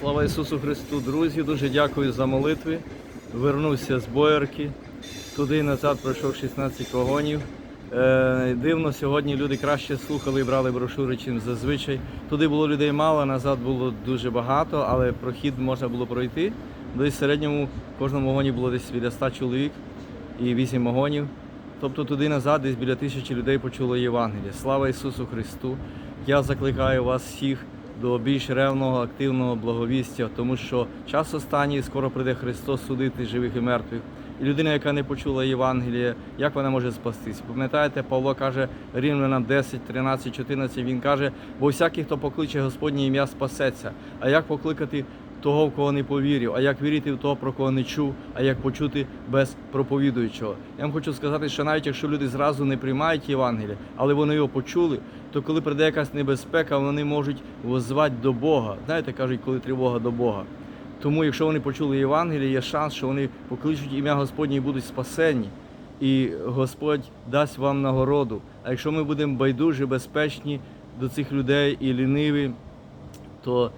Слава Ісусу Христу, друзі! Дуже дякую за молитви. Вернувся з боярки. Туди і назад пройшов 16 вагонів. Е, дивно, сьогодні люди краще слухали і брали брошури, чим зазвичай. Туди було людей мало, назад було дуже багато, але прохід можна було пройти. Десь в середньому в кожному вагоні було десь біля 100 чоловік і 8 вагонів. Тобто туди назад десь біля тисячі людей почуло Євангеліє. Слава Ісусу Христу! Я закликаю вас всіх до більш ревного, активного благовістя, тому що час останній скоро прийде Христос судити живих і мертвих. І людина, яка не почула Євангелія, як вона може спастись? Пам'ятаєте, Павло каже Римлянам 10, 13, 14, він каже, бо всякий, хто покличе Господнє ім'я, спасеться. А як покликати того, в кого не повірив, а як вірити в того, про кого не чув, а як почути без проповідуючого. Я вам хочу сказати, що навіть якщо люди зразу не приймають Євангелія, але вони його почули, то коли прийде якась небезпека, вони можуть воззвати до Бога. Знаєте, кажуть, коли тривога до Бога. Тому, якщо вони почули Євангеліє, є шанс, що вони покличуть ім'я Господнє і будуть спасені. І Господь дасть вам нагороду. А якщо ми будемо байдужі, безпечні до цих людей і ліниві, то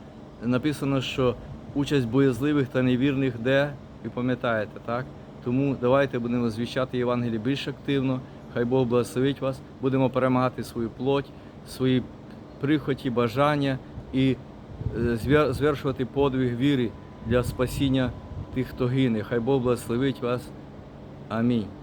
написано, що участь боязливих та невірних де, ви пам'ятаєте, так? Тому давайте будемо звіщати Євангеліє більш активно. Хай Бог благословить вас, будемо перемагати свою плоть, свої прихоті, бажання і е, звершувати подвиг віри для спасіння тих, хто гине. Хай Бог благословить вас. Амінь.